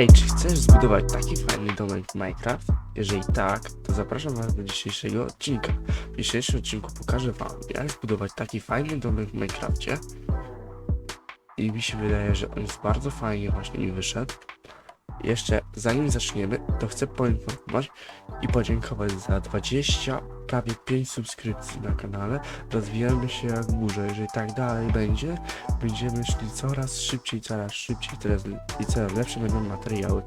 Hej, czy chcesz zbudować taki fajny domek w Minecraft? Jeżeli tak, to zapraszam Was do dzisiejszego odcinka. W dzisiejszym odcinku pokażę Wam, jak zbudować taki fajny domek w Minecrafcie. I mi się wydaje, że on jest bardzo fajnie właśnie mi wyszedł. Jeszcze zanim zaczniemy, to chcę poinformować i podziękować za 20, prawie 5 subskrypcji na kanale. Rozwijamy się jak burza. Jeżeli tak dalej będzie, będziemy szli coraz szybciej, coraz szybciej, coraz i coraz lepsze będą materiały.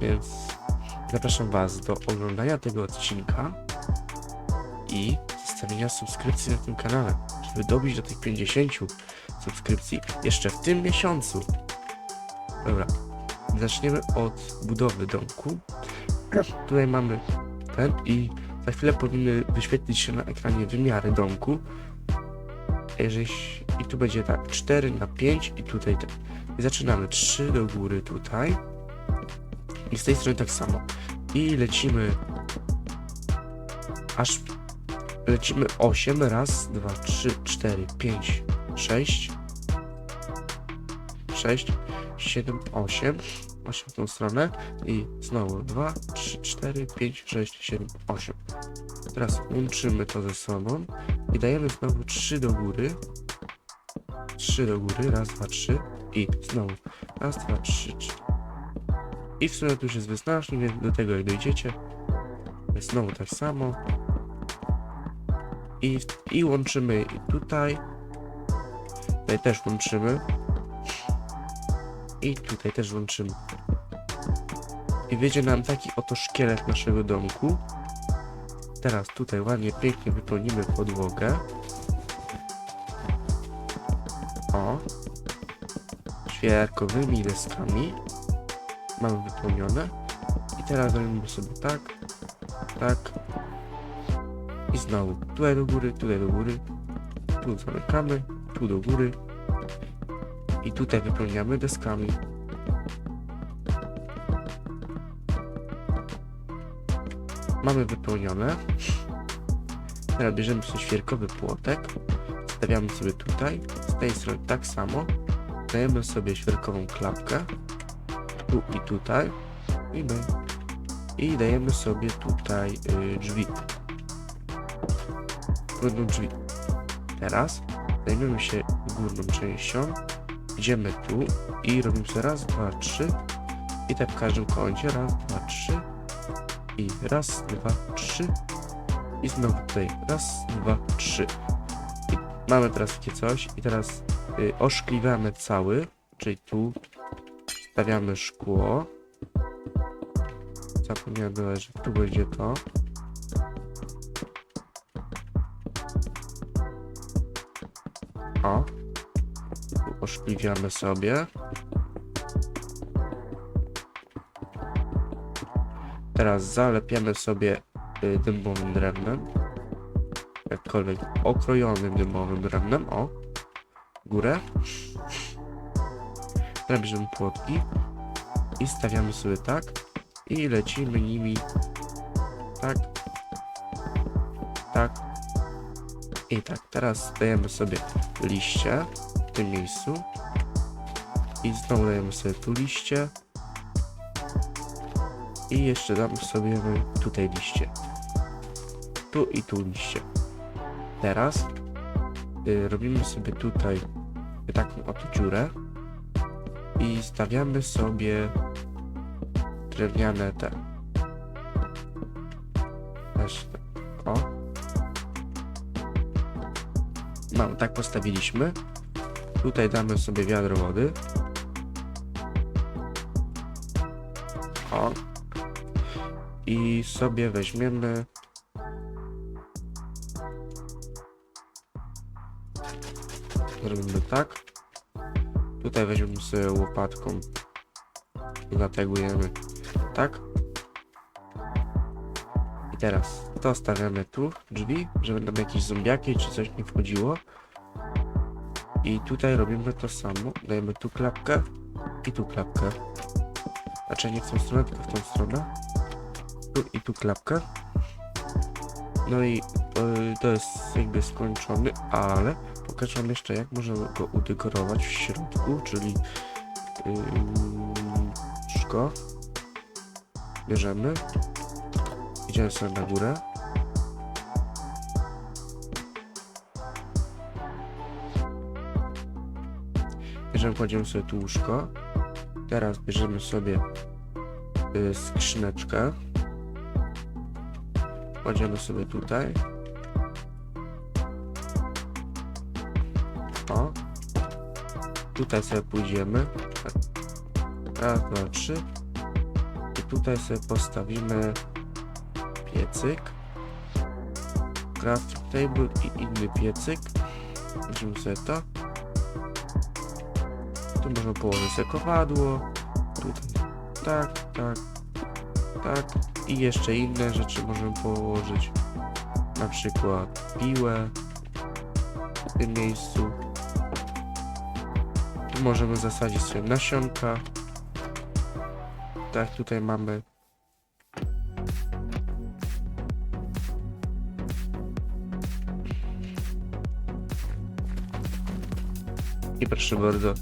Więc zapraszam Was do oglądania tego odcinka i zostawienia subskrypcji na tym kanale, żeby dobić do tych 50 subskrypcji jeszcze w tym miesiącu. Dobra, zaczniemy od budowy domku. Tutaj mamy ten i za chwilę powinny wyświetlić się na ekranie wymiary domku. I tu będzie tak 4 na 5 i tutaj tak. I zaczynamy 3 do góry tutaj. I z tej strony tak samo. I lecimy aż lecimy 8 raz, 2, 3, 4, 5, 6 6, 7, 8 8 w tą stronę. I znowu 2, 3, 4, 5, 6, 7, 8 teraz łączymy to ze sobą i dajemy znowu 3 do góry. 3 do góry, raz, dwa, trzy i znowu raz, dwa, trzy, cztery. I w sumie to już jest wystarczy, więc do tego jak dojdziecie znowu tak samo. I, i łączymy tutaj. Tutaj też łączymy. I tutaj też łączymy i wyjdzie nam taki oto szkielet naszego domku. Teraz tutaj ładnie, pięknie wypełnimy podłogę. O. Świerkowymi deskami mamy wypełnione. I teraz robimy sobie tak tak. I znowu tutaj do góry, tutaj do góry. Tu zamykamy, tu do góry. I tutaj wypełniamy deskami mamy wypełnione. Teraz bierzemy sobie świerkowy płotek stawiamy sobie tutaj z tej strony tak samo. Dajemy sobie świerkową klapkę tu i tutaj i, my, i dajemy sobie tutaj y, drzwi. Będą drzwi. Teraz zajmiemy się górną częścią. Idziemy tu i robimy sobie raz, dwa, trzy. I tak w każdym kącie raz, dwa, trzy i raz, dwa, trzy. I znowu tutaj raz, dwa, trzy. I mamy teraz takie coś. I teraz y, oszkliwiamy cały, czyli tu stawiamy szkło. Zapomniałem że tu będzie to. O. Tu oszkliwiamy sobie Teraz zalepiamy sobie y, dębowym drewnem. Jakkolwiek okrojonym dębowym drewnem. O. Górę. Bierzemy płotki. I stawiamy sobie tak. I lecimy nimi. Tak. Tak. I tak. Teraz dajemy sobie liście w tym miejscu. I znowu dajemy sobie tu liście. I jeszcze dam sobie tutaj liście. Tu i tu liście. Teraz y, robimy sobie tutaj taką oto dziurę i stawiamy sobie drewniane te. Też tak. O. Mam, tak postawiliśmy. Tutaj damy sobie wiadro wody. O, i sobie weźmiemy zrobimy tak. Tutaj weźmiemy sobie łopatką zategujemy tak. I teraz to stawiamy tu drzwi, żeby nam jakieś zombiaki czy coś nie wchodziło. I tutaj robimy to samo. Dajemy tu klapkę i tu klapkę. Znaczy nie w tą stronę, tylko w tą stronę i tu klapkę. No i yy, to jest jakby skończony, ale pokażę wam jeszcze jak możemy go udekorować w środku, czyli yy. Bierzemy. Idziemy sobie na górę. Bierzemy, kładziemy sobie tu łóżko. Teraz bierzemy sobie y, skrzyneczkę. Kładziemy sobie tutaj. O. Tutaj sobie pójdziemy. Raz, dwa, trzy. I tutaj sobie postawimy piecyk. Crafting table i inny piecyk. Weźmiemy sobie to. Tu możemy położyć sobie kowadło. Tutaj tak, tak, tak. I jeszcze inne rzeczy możemy położyć. Na przykład piłę w tym miejscu. Tu możemy zasadzić sobie nasionka. Tak, tutaj mamy. I proszę bardzo.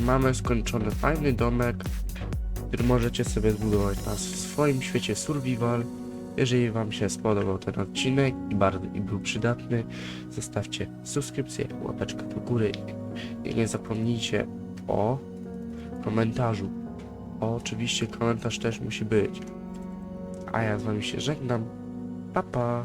Mamy skończony fajny domek, który możecie sobie zbudować na swoim świecie survival. Jeżeli Wam się spodobał ten odcinek i bardzo i był przydatny, zostawcie subskrypcję, łapeczkę do góry i nie zapomnijcie o komentarzu. O, oczywiście komentarz też musi być. A ja z Wami się żegnam. Pa pa!